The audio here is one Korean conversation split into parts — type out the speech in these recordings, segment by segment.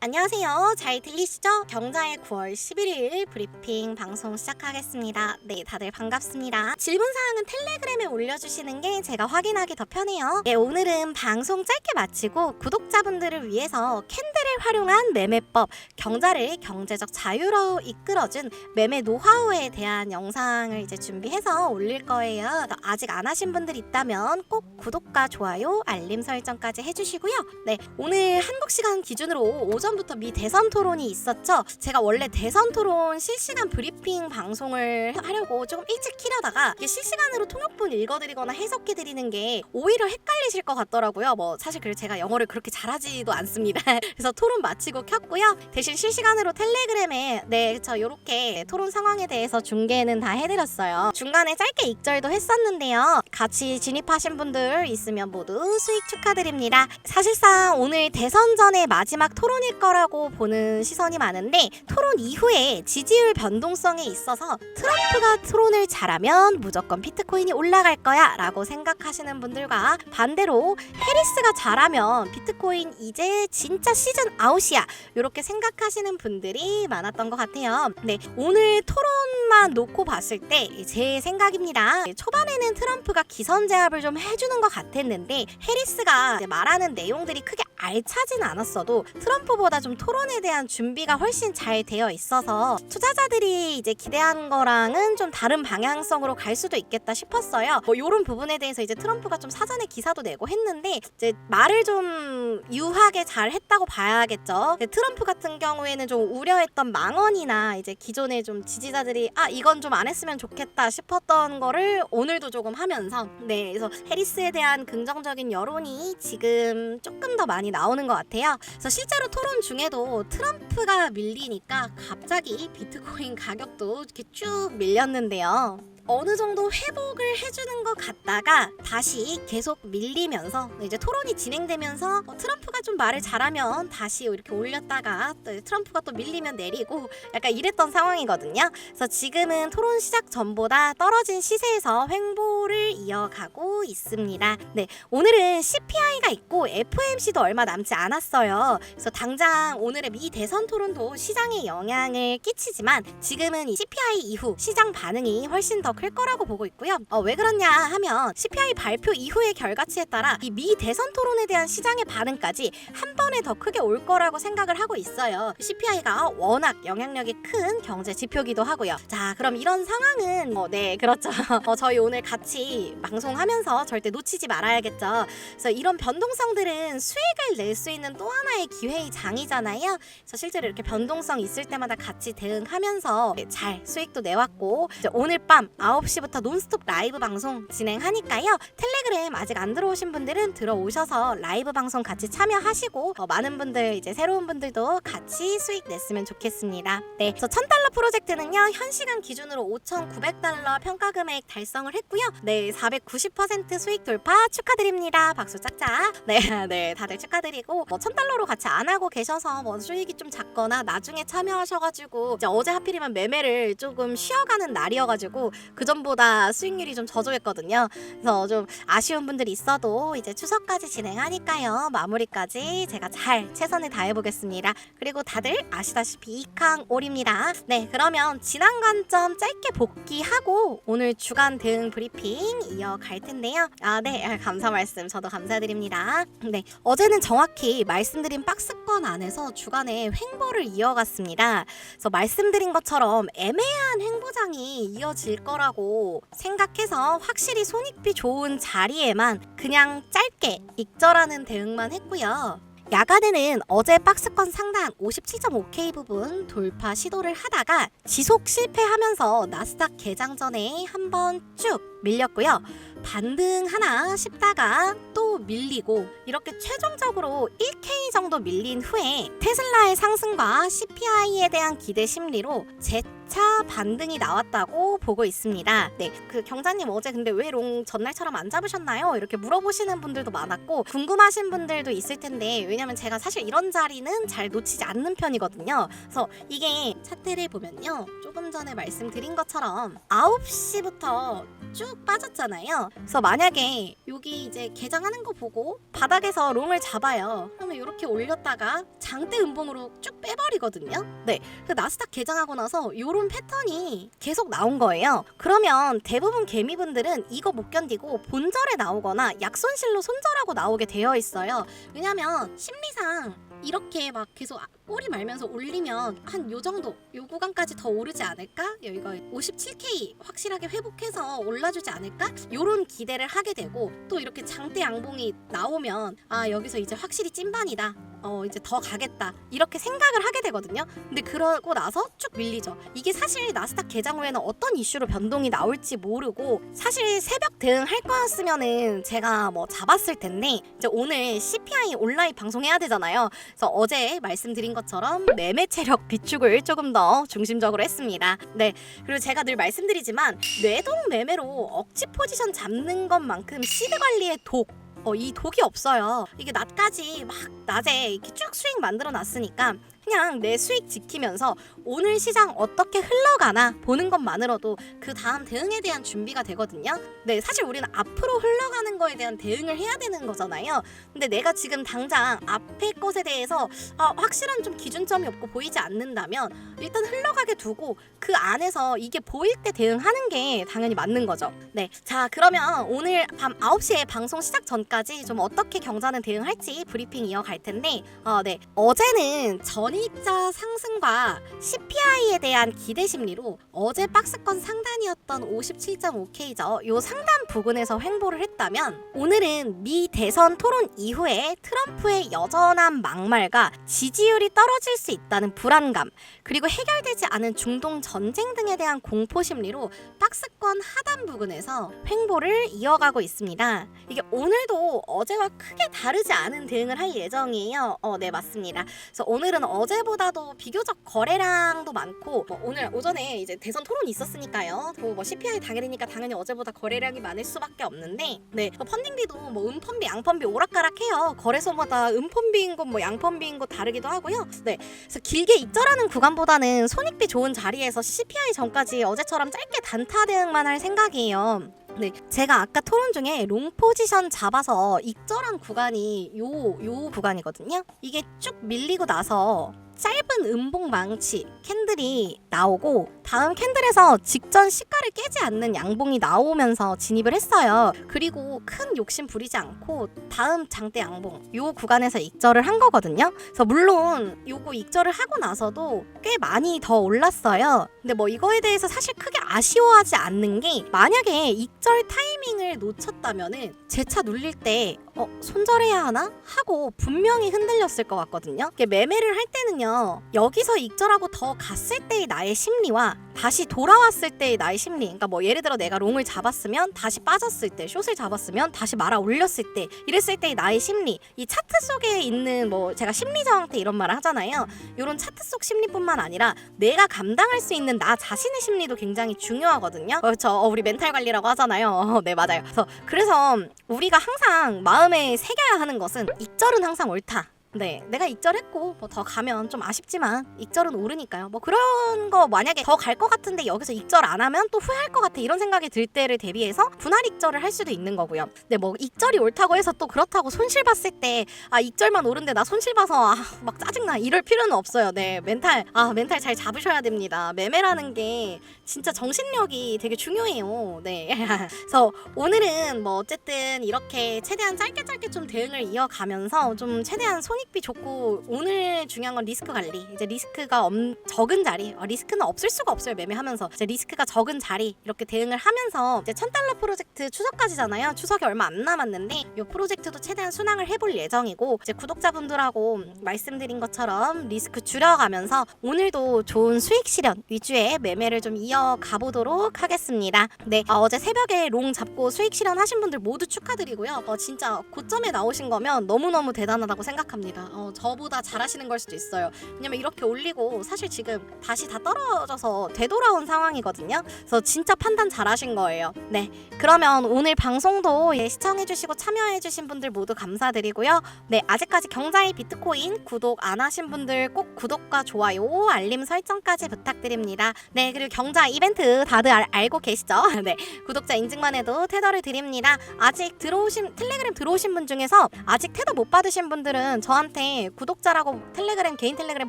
안녕하세요. 잘 들리시죠? 경자의 9월 11일 브리핑 방송 시작하겠습니다. 네, 다들 반갑습니다. 질문 사항은 텔레그램에 올려주시는 게 제가 확인하기 더 편해요. 네, 오늘은 방송 짧게 마치고 구독자분들을 위해서 캔들을 활용한 매매법, 경자를 경제적 자유로 이끌어준 매매 노하우에 대한 영상을 이제 준비해서 올릴 거예요. 아직 안 하신 분들 있다면 꼭 구독과 좋아요, 알림 설정까지 해주시고요. 네, 오늘 한국 시간 기준으로 오전 부터 미 대선 토론이 있었죠. 제가 원래 대선 토론 실시간 브리핑 방송을 하려고 조금 일찍 키려다가 실시간으로 통역본 읽어드리거나 해석해드리는 게 오히려 헷갈리실 것 같더라고요. 뭐 사실 그래 제가 영어를 그렇게 잘하지도 않습니다. 그래서 토론 마치고 켰고요. 대신 실시간으로 텔레그램에 네, 저 요렇게 토론 상황에 대해서 중계는 다 해드렸어요. 중간에 짧게 익절도 했었는데요. 같이 진입하신 분들 있으면 모두 수익 축하드립니다. 사실상 오늘 대선 전의 마지막 토론일 거라고 보는 시선이 많은데 토론 이후에 지지율 변동성에 있어서 트럼프가 토론을 잘하면 무조건 비트코인이 올라갈 거야 라고 생각하시는 분들과 반대로 해리스가 잘하면 비트코인 이제 진짜 시즌 아웃이야 이렇게 생각하시는 분들이 많았던 것 같아요. 네, 오늘 토론만 놓고 봤을 때 제 생각입니다. 초반에는 트럼프가 기선 제압을 좀 해주는 것 같았는데 해리스가 말하는 내용들이 크게 알차진 않았어도 트럼프보다 좀 토론에 대한 준비가 훨씬 잘 되어 있어서 투자자들이 이제 기대한 거랑은 좀 다른 방향성으로 갈 수도 있겠다 싶었어요. 뭐 이런 부분에 대해서 이제 트럼프가 좀 사전에 기사도 내고 했는데 이제 말을 좀 유하게 잘 했다고 봐야겠죠. 트럼프 같은 경우에는 좀 우려했던 망언이나 이제 기존에 좀 지지자들이 아 이건 좀 안 했으면 좋겠다 싶었던 거를 오늘도 조금 하면서 네 그래서 해리스에 대한 긍정적인 여론이 지금 조금 더 많이 나오는 것 같아요. 그래서 실제로 토론 중에도 트럼프가 밀리니까 갑자기 비트코인 가격도 이렇게 쭉 밀렸는데요. 어느 정도 회복을 해주는 것 같다가 다시 계속 밀리면서 이제 토론이 진행되면서 어, 트럼프가 좀 말을 잘하면 다시 이렇게 올렸다가 또 트럼프가 또 밀리면 내리고 약간 이랬던 상황이거든요. 그래서 지금은 토론 시작 전보다 떨어진 시세에서 횡보를 이어가고 있습니다. 네, 오늘은 CPI가 있고 FOMC도 얼마 남지 않았어요. 그래서 당장 오늘의 미 대선 토론도 시장에 영향을 끼치지만 지금은 이 CPI 이후 시장 반응이 훨씬 더클 거라고 보고 있고요. 어, 왜 그러냐 하면 CPI 발표 이후의 결과치에 따라 이 미 대선 토론에 대한 시장의 반응까지 한 번에 더 크게 올 거라고 생각을 하고 있어요. CPI가 워낙 영향력이 큰 경제 지표기도 하고요. 자, 그럼 이런 상황은 어, 네, 그렇죠. 어, 저희 오늘 같이 방송하면서 절대 놓치지 말아야겠죠. 그래서 이런 변동성들은 수익을 낼 수 있는 또 하나의 기회의 장이잖아요. 그래서 실제로 이렇게 변동성 있을 때마다 같이 대응하면서 잘 수익도 내왔고 오늘 밤 9시부터 논스톱 라이브 방송 진행하니까요. 텔레그램 아직 안 들어오신 분들은 들어오셔서 라이브 방송 같이 참여하시고 어, 많은 분들 이제 새로운 분들도 같이 수익 냈으면 좋겠습니다. 네, 그래서 1000달러 프로젝트는요. 현 시간 기준으로 5,900달러 평가 금액 달성을 했고요. 네, 490% 수익 돌파 축하드립니다. 박수 짝짝. 네, 네, 다들 축하드리고 뭐 1000달러로 같이 안 하고 계셔서 뭐 수익이 좀 작거나 나중에 참여하셔가지고 이제 어제 하필이면 매매를 조금 쉬어가는 날이어가지고 그 전보다 수익률이 좀 저조했거든요. 그래서 좀 아쉬운 분들이 있어도 이제 추석까지 진행하니까요. 마무리까지 제가 잘 최선을 다해 보겠습니다. 그리고 다들 아시다시피 이캉올입니다. 네, 그러면 지난 관점 짧게 복귀하고 오늘 주간 대응 브리핑 이어갈 텐데요. 아, 네, 아, 감사 말씀 저도 감사드립니다. 네, 어제는 정확히 말씀드린 박스권 안에서 주간에 횡보를 이어갔습니다. 그래서 말씀드린 것처럼 애매한 횡보장이 이어질 거라 고 생각해서 확실히 손익비 좋은 자리에만 그냥 짧게 익절하는 대응만 했고요. 야간에는 어제 박스권 상단 57.5K 부분 돌파 시도를 하다가 지속 실패하면서 나스닥 개장 전에 한번 쭉 밀렸고요. 반등하나 싶다가 또 밀리고 이렇게 최종적으로 1K 정도 밀린 후에 테슬라의 상승과 CPI에 대한 기대 심리로 재차 반등이 나왔다고 보고 있습니다. 네, 그 경자님 어제 근데 왜 롱 전날처럼 안 잡으셨나요? 이렇게 물어보시는 분들도 많았고 궁금하신 분들도 있을 텐데 왜냐면 제가 사실 이런 자리는 잘 놓치지 않는 편이거든요. 그래서 이게 차트를 보면요. 조금 전에 말씀드린 것처럼 9시부터 쭉 빠졌잖아 요. 그래서 만약에 여기 이제 개장하는 거 보고 바닥에서 롱을 잡아요. 그러면 이렇게 올렸다가 장대 음봉으로 쭉 빼버리거든요. 네, 그 나스닥 개장하고 나서 이런 패턴이 계속 나온 거예요. 그러면 대부분 개미분들은 이거 못 견디고 본절에 나오거나 약손실로 손절하고 나오게 되어 있어요. 왜냐면 심리상 이렇게 막 계속 꼬리 말면서 올리면 한 요 정도 요 구간까지 더 오르지 않을까? 여기가 57K 확실하게 회복해서 올라주지 않을까? 요런 기대를 하게 되고 또 이렇게 장대 양봉이 나오면 아 여기서 이제 확실히 찐반이다. 어 이제 더 가겠다 이렇게 생각을 하게 되거든요. 근데 그러고 나서 쭉 밀리죠. 이게 사실 나스닥 개장 후에는 어떤 이슈로 변동이 나올지 모르고 사실 새벽 대응할 거였으면은 제가 뭐 잡았을 텐데 이제 오늘 CPI 온라인 방송해야 되잖아요. 그래서 어제 말씀드린 것처럼 매매 체력 비축을 조금 더 중심적으로 했습니다. 네. 그리고 제가 늘 말씀드리지만 뇌동 매매로 억지 포지션 잡는 것만큼 시드 관리의 독 어, 이 독이 없어요. 이게 낮까지 막 낮에 이렇게 쭉 수익 만들어 놨으니까 그냥 내 수익 지키면서 오늘 시장 어떻게 흘러가나 보는 것만으로도 그 다음 대응에 대한 준비가 되거든요. 네, 사실 우리는 앞으로 흘러가는 거에 대한 대응을 해야 되는 거잖아요. 근데 내가 지금 당장 앞에 것에 대해서 아, 확실한 좀 기준점이 없고 보이지 않는다면 일단 흘러가게 두고 그 안에서 이게 보일 때 대응하는 게 당연히 맞는 거죠. 네. 자, 그러면 오늘 밤 9시에 방송 시작 전까지 좀 어떻게 경자는 대응할지 브리핑 이어갈 텐데, 어, 네. 어제는 전 일자 상승과 CPI에 대한 기대 심리로 어제 박스권 상단이었던 57.5K죠. 요 상단 부근에서 횡보를 했다면 오늘은 미 대선 토론 이후에 트럼프의 여전한 막말과 지지율이 떨어질 수 있다는 불안감 그리고 해결되지 않은 중동 전쟁 등에 대한 공포 심리로 박스권 하단 부근에서 횡보를 이어가고 있습니다. 이게 오늘도 어제와 크게 다르지 않은 대응을 할 예정이에요. 어, 네 맞습니다. 그래서 오늘은 어제 보다도 비교적 거래량도 많고 뭐 오늘 오전에 이제 대선 토론이 있었으니까요. 또뭐 CPI 당일이니까 당연히 어제보다 거래량이 많을 수밖에 없는데 네뭐 펀딩비도 뭐 음펀비 양펀비 오락가락해요. 거래소마다 음펀비인 곳뭐 양펀비인 곳 다르기도 하고요. 네 그래서 길게 입절하는 구간보다는 손익비 좋은 자리에서 CPI 전까지 어제처럼 짧게 단타 대응만 할 생각이에요. 네, 제가 아까 토론 중에 롱 포지션 잡아서 익절한 구간이 요 요 구간이거든요. 이게 쭉 밀리고 나서 짧은 음봉 망치 캔들이 나오고 다음 캔들에서 직전 시가를 깨지 않는 양봉이 나오면서 진입을 했어요. 그리고 큰 욕심 부리지 않고 다음 장대 양봉 요 구간에서 익절을 한 거거든요. 그래서 물론 요거 익절을 하고 나서도 꽤 많이 더 올랐어요. 근데 뭐 이거에 대해서 사실 크게 아쉬워하지 않는 게 만약에 익절 타이밍을 놓쳤다면은 제 차 눌릴 때 어, 손절해야 하나? 하고 분명히 흔들렸을 것 같거든요. 매매를 할 때는요. 여기서 익절하고 더 갔을 때의 나의 심리와 다시 돌아왔을 때의 나의 심리. 그러니까 뭐 예를 들어 내가 롱을 잡았으면 다시 빠졌을 때, 숏을 잡았으면 다시 말아 올렸을 때, 이랬을 때의 나의 심리. 이 차트 속에 있는 뭐 제가 심리 저항때 이런 말을 하잖아요. 이런 차트 속 심리뿐만 아니라 내가 감당할 수 있는 나 자신의 심리도 굉장히 중요하거든요. 그렇죠. 어, 우리 멘탈 관리라고 하잖아요. 어, 네 맞아요. 그래서 그래서 우리가 항상 마음에 새겨야 하는 것은 익절은 항상 옳다. 네, 내가 익절했고 뭐 더 가면 좀 아쉽지만 익절은 오르니까요. 뭐 그런 거 만약에 더 갈 것 같은데 여기서 익절 안 하면 또 후회할 것 같아 이런 생각이 들 때를 대비해서 분할 익절을 할 수도 있는 거고요. 근데 뭐 익절이 옳다고 해서 또 그렇다고 손실 봤을 때 아 익절만 오른데 나 손실 봐서 아, 막 짜증나 이럴 필요는 없어요. 네, 멘탈 아 멘탈 잘 잡으셔야 됩니다. 매매라는 게 진짜 정신력이 되게 중요해요. 네, 그래서 오늘은 뭐 어쨌든 이렇게 최대한 짧게 짧게 좀 대응을 이어가면서 좀 최대한 손 익비 좋고 오늘 중요한 건 리스크 관리. 이제 리스크가 엄, 적은 자리, 어, 리스크는 없을 수가 없어요 매매하면서 이제 리스크가 적은 자리 이렇게 대응을 하면서 이제 천 달러 프로젝트 추석까지잖아요. 추석이 얼마 안 남았는데 이 프로젝트도 최대한 순항을 해볼 예정이고 이제 구독자분들하고 말씀드린 것처럼 리스크 줄여가면서 오늘도 좋은 수익 실현 위주의 매매를 좀 이어가 보도록 하겠습니다. 네, 어, 어제 새벽에 롱 잡고 수익 실현 하신 분들 모두 축하드리고요. 어, 진짜 고점에 나오신 거면 너무너무 대단하다고 생각합니다. 부탁드립니다. 어, 저보다 잘하시는 걸 수도 있어요. 왜냐면 이렇게 올리고 사실 지금 다시 다 떨어져서 되돌아온 상황이거든요. 그래서 진짜 판단 잘하신 거예요. 네, 그러면 오늘 방송도 예, 시청해주시고 참여해주신 분들 모두 감사드리고요. 네, 아직까지 경자의 비트코인 구독 안 하신 분들 꼭 구독과 좋아요, 알림 설정까지 부탁드립니다. 네, 그리고 경자 이벤트 다들 알, 알고 계시죠? 네, 구독자 인증만 해도 테더를 드립니다. 아직 들어오신 텔레그램 들어오신 분 중에서 아직 테더 못 받으신 분들은 저한테 구독자라고 텔레그램 개인 텔레그램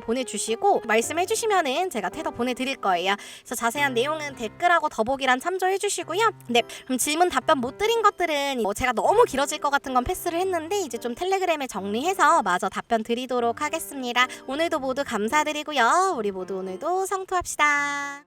보내주시고 말씀해 주시면은 제가 테더 보내드릴 거예요. 그래서 자세한 내용은 댓글하고 더보기란 참조해 주시고요. 네, 그럼 질문 답변 못 드린 것들은 뭐 제가 너무 길어질 것 같은 건 패스를 했는데 이제 좀 텔레그램에 정리해서 마저 답변 드리도록 하겠습니다. 오늘도 모두 감사드리고요. 우리 모두 오늘도 성투합시다.